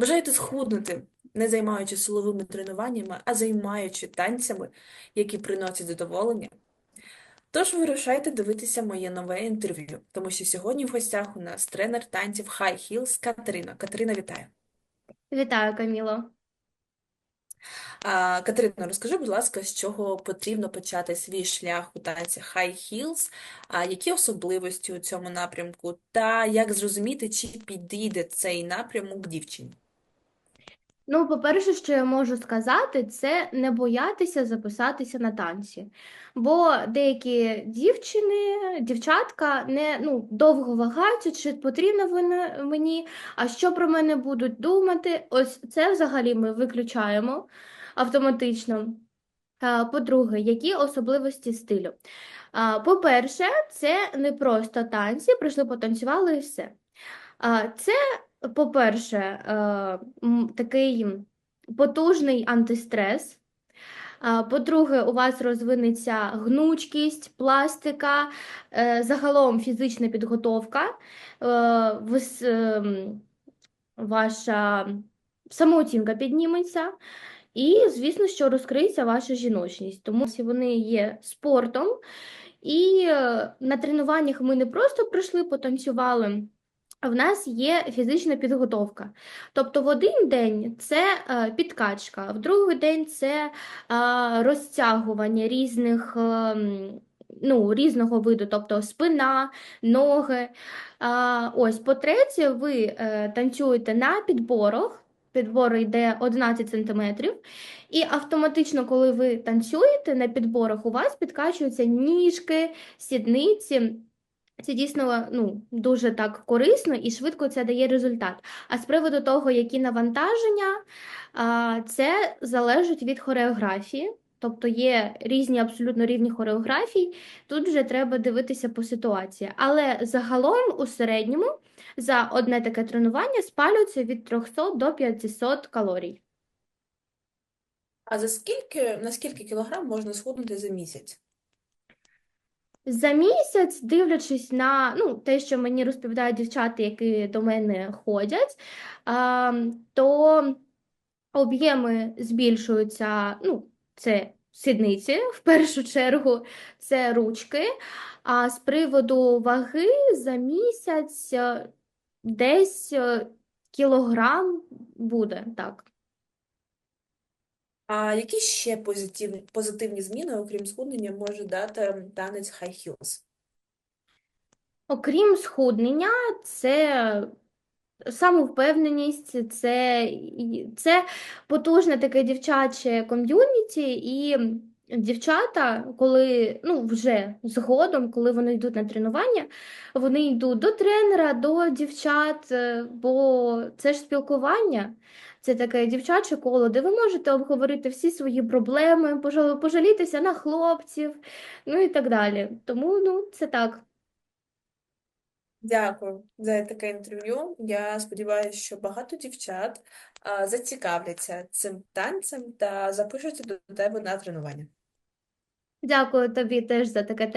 Бажаєте схуднути, не займаючись силовими тренуваннями, а займаючи танцями, які приносять задоволення? Тож вирушайте дивитися моє нове інтерв'ю, тому що сьогодні в гостях у нас тренер танців High Heels Катерина. Катерина, вітаю. Вітаю, Каміло. А, Катерина, розкажи, будь ласка, з чого потрібно почати свій шлях у танцях High Heels, а які особливості у цьому напрямку, та як зрозуміти, чи підійде цей напрямок дівчині? Ну, по-перше, що я можу сказати, це не боятися записатися на танці. Бо деякі дівчини, дівчатка не ну, довго вагаються, чи потрібно воно мені, а що про мене будуть думати. Ось це взагалі ми виключаємо автоматично. По-друге, які особливості стилю? По-перше, це не просто танці, прийшли, потанцювали і все. Це, по-перше, е, такий потужний антистрес. По-друге, у вас розвинеться гнучкість, пластика, е, загалом фізична підготовка, е, ваша самооцінка підніметься. І, звісно, що розкриється ваша жіночність, тому що вони є спортом. І е, на тренуваннях ми не просто прийшли, потанцювали. В нас є фізична підготовка. Тобто в один день це е, підкачка, в другий день це е, розтягування різних, е, ну, різного виду, тобто спина, ноги. Ось, по-третє, ви танцюєте на підборах. Підбор йде 11 см, і автоматично, коли ви танцюєте на підборах, у вас підкачуються ніжки, сідниці. Це дійсно ну, дуже так корисно і швидко це дає результат. А з приводу того, які навантаження, це залежить від хореографії. Тобто є різні, абсолютно рівні хореографії, тут вже треба дивитися по ситуації. Але загалом у середньому за одне таке тренування спалюється від 300 до 500 калорій. А за скільки, на скільки кілограм можна схуднути за місяць? За місяць, дивлячись на ну, те, що мені розповідають дівчата, які до мене ходять, то об'єми збільшуються, ну, це сідниці в першу чергу, це ручки. А з приводу ваги за місяць е, десь е, кілограм буде, так. А які ще позитивні, позитивні зміни, окрім схуднення, може дати танець High Heels? Окрім схуднення, це самовпевненість, це, це потужне таке дівчаче ком'юніті, і дівчата, коли ну, вже згодом, коли вони йдуть на тренування, вони йдуть до тренера, до дівчат, е, бо це ж спілкування. Це таке дівчаче коло, де ви можете обговорити всі свої проблеми, пожалітися на хлопців, ну і так далі. Тому ну, це так. Дякую за таке інтерв'ю. Я сподіваюся, що багато дівчат а, зацікавляться цим танцем та запишуться до тебе на тренування. Дякую тобі теж за таке